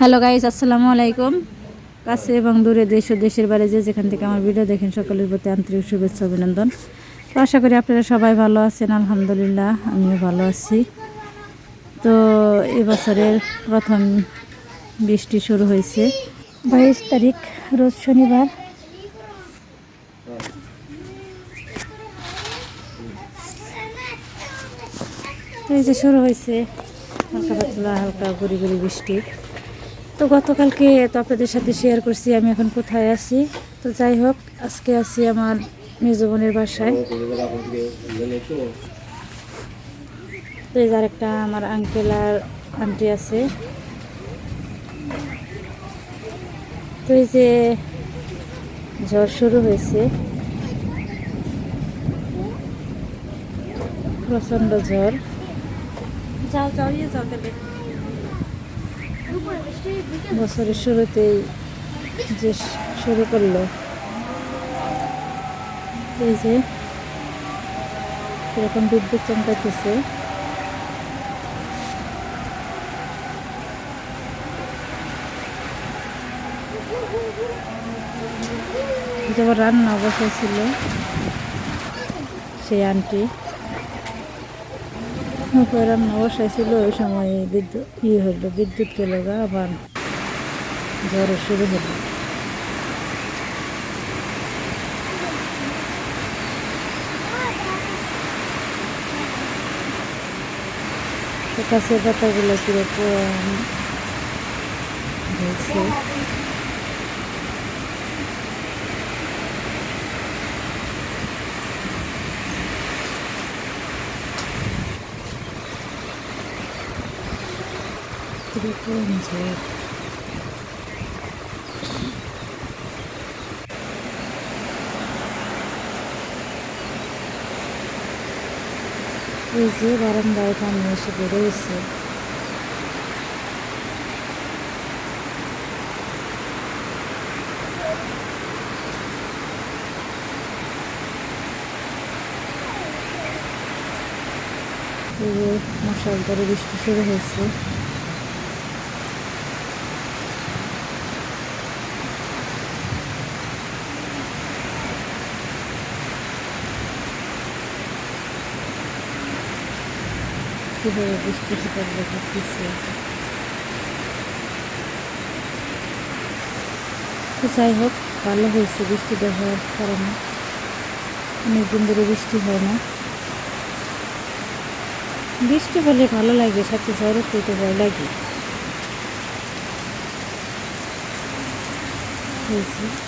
Hello guys আসসালামু আলাইকুম। কাছে এবং দূরে দেশ ও দেশের বাইরে যে যেখান থেকে আমার ভিডিও দেখেন, সকলের প্রতি আন্তরিক শুভেচ্ছা, অভিনন্দন। তো আশা করি আপনারা সবাই ভালো আছেন, আলহামদুলিল্লাহ, আমিও ভালো আছি। তো এবছরের প্রথম বৃষ্টি শুরু হয়েছে। বাইশ তারিখ, রোজ শনিবার। এই যে শুরু হয়েছে, হালকা পাতলা, হালকা গুড়ি গুড়ি বৃষ্টি। তো গতকালকে তো আপনাদের সাথে শেয়ার করছি, আমি এখন কোথায় আছি? তো যাই হোক, আজকে আছি আমার নিজ বোনের বাসায়। তো এই একটা আমার আঙ্কেল আর আন্টি আছে। তো এই যে ঝড় শুরু হয়েছে। প্রচণ্ড ঝড়। যাও যাও ইয়ে যাও বছরের শুরুতেই যে শুরু করল। এই যে, এরকম বিদ্যুৎ চমকাইতেছে। যেমন রান্না বসেছিল সেই আন্টি। রান্না বসাইছিল ওই সময় বিদ্যুৎ, ই হলো বিদ্যুৎ গেল গা, আবার জ্বর শুরু হলো গাছের পাতাগুলো কীরকম? হয়েছে কীরকম ঝড় এই যে বারান্দায় পানি এসে বেড়ে গেছে এই যে মশাল ধরে বৃষ্টি শুরু হয়েছে কীভাবে বৃষ্টি ফোটাগুলো ঘুরতেছে। তো যাই হোক, ভালো হয়েছে বৃষ্টি হওয়ার কারণে। অনেকদিন ধরে বৃষ্টি হয় না। বৃষ্টি হলে ভালো লাগে, সাথে ঝড়ও পেতে ভয় লাগে। হয়েছে।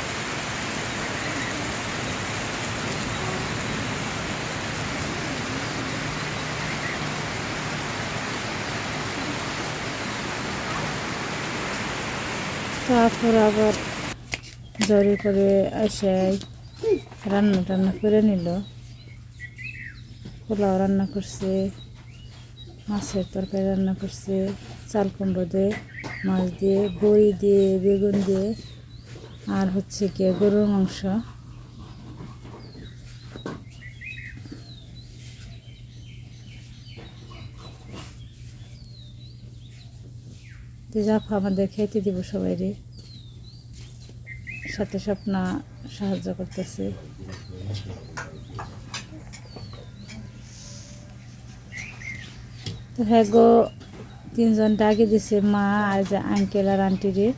তারপর আবার জড়ি করে এসে রান্না টান্না করে নিল। পোলাও রান্না করছে, মাছের তরকারি রান্না করছে, চাল কুমড়ো দিয়ে, মাছ দিয়ে, বড়ি দিয়ে, বেগুন দিয়ে, আর হচ্ছে কি গরুর মাংস। তো জাফা আমাদের খেতে দিব সবাইরে। সাথে স্বপ্না সাহায্য করতেছে। তো হ্যাঁ গো, তিনজন ডাকে দিছে, মা আর যে আঙ্কেল আর আন্টিরে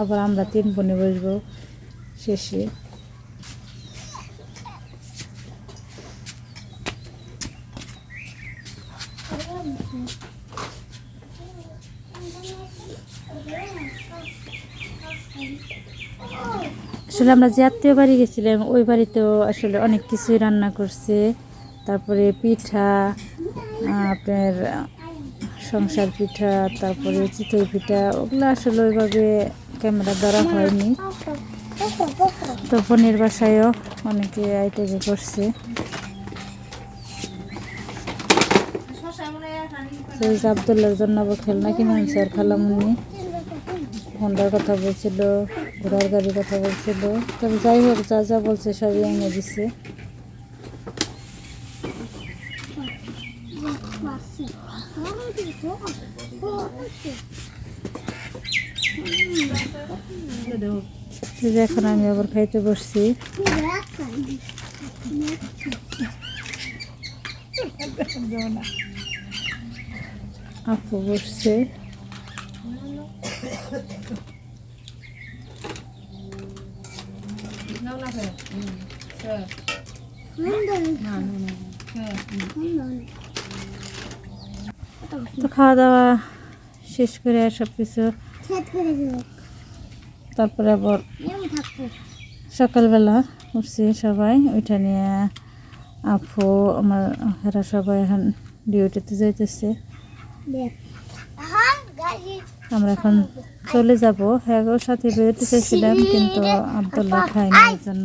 আবার আমরা তিন বোনে বসবো শেষে। আসলে আমরা যে আত্মীয় বাড়ি গেছিলাম, ওই বাড়িতেও আসলে অনেক কিছুই রান্না করছে। তারপরে পিঠা আপনার সংসার পিঠা, তারপরে চিতই পিঠা, ওগুলো আসলে ওইভাবে ক্যামেরা ধরা হয়নি। তো বোনের বাসায়ও অনেকে আইটেমে করছে। আবদুল্লার জন্য খেলনা কিনে আনছে আর খালামুনি। হন্ডার কথা বলছিল ঘোড়ার গাড়ির কথা বলছিল। তবে যাই হোক, যা যা বলছে সবই এনে যে এখন আমি আবার খাইতে বসছি। আপু বসছে। তো খাওয়া দাওয়া শেষ করে সব কিছু তারপরে আবার সকালবেলা উঠছি সবাই ওইটা নিয়ে আপু আমার এরা সবাই এখন ডিউটিতে যাইতেছে। আমরা এখন চলে যাব। হ্যাঁ সাথে বেরোতে চাইছিলাম কিন্তু আবদুল্লাহ খায়নি এর জন্য।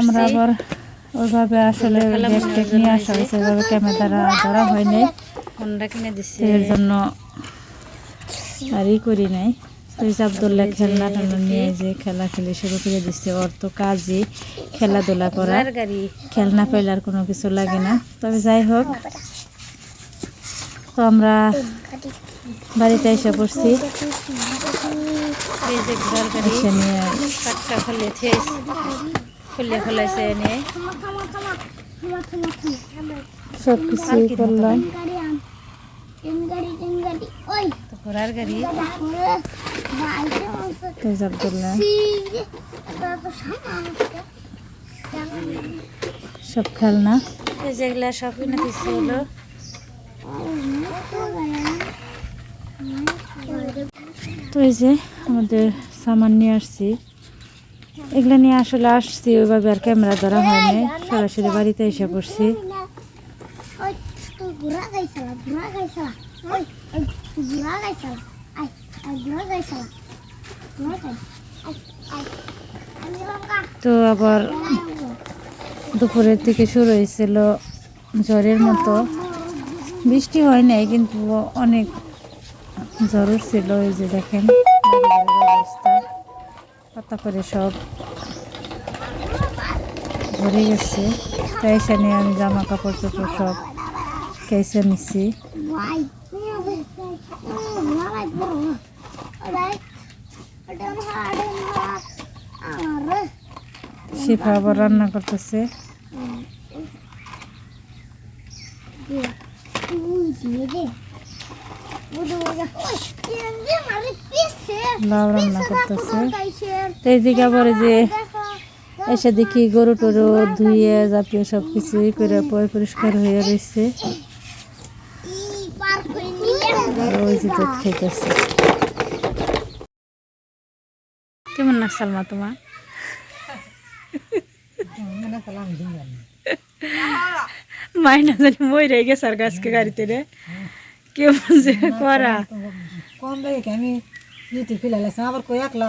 আমরা আবার ওইভাবে আসলে ব্যাগ নিয়ে আসা হয়েছে ওইভাবে ক্যামেরা ধরা হয়নি। এর জন্য আর ই করি নাই। তো আবদুল্লাহ খেলনা টেলনা নিয়ে যে খেলা খেলি শুরু করে দিচ্ছে। ওর তো কাজই খেলাধুলা করা। খেলনা পাইলে আর কোনো কিছু লাগে না। তবে যাই হোক তো আমরা বাড়িতে এসে পড়ছি। এই যে ঘর গাড়ি এসে নিয়ে খুলে থেস খুলে ফেলাইছে এনে। সব করলাম। তো ঘোড়ার গাড়ি। সব খেলনা। এই যেগুলা সব কিনে দিচ্ছে হলো। তো এই যে আমাদের সামান নিয়ে আসছি। এগুলো নিয়ে আসলে আসছি, ওইভাবে আর ক্যামেরা ধরা হয়নি সরাসরি বাড়িতে এসে পড়ছি। তো আবার দুপুরের থেকে শুরু হয়েছিল জ্বরের মতো। বৃষ্টি হয় নাই, কিন্তু অনেক জ্বর ছিল এই যে দেখেন অবস্থা, পাতা করে সব ভরে গেছে। তাই নিয়ে আমি জামা কাপড় চোপড় সব কেসে আমার শিফা আবার রান্না করতেছে। লাউ রান্না করতেছে আবার যে এসে দেখি গরু টরু ধুয়ে জাপিয়ে সব কিছুই করে পরিষ্কার হয়ে রয়েছে খেতেছে। কেমন না সালমা তোমার? মাইনা জানি মই রে গেছে আর গাছকে গাড়িতে রে। যে করা। কম দেখে আমি নিতে ফেলে আবার কয়েক একলা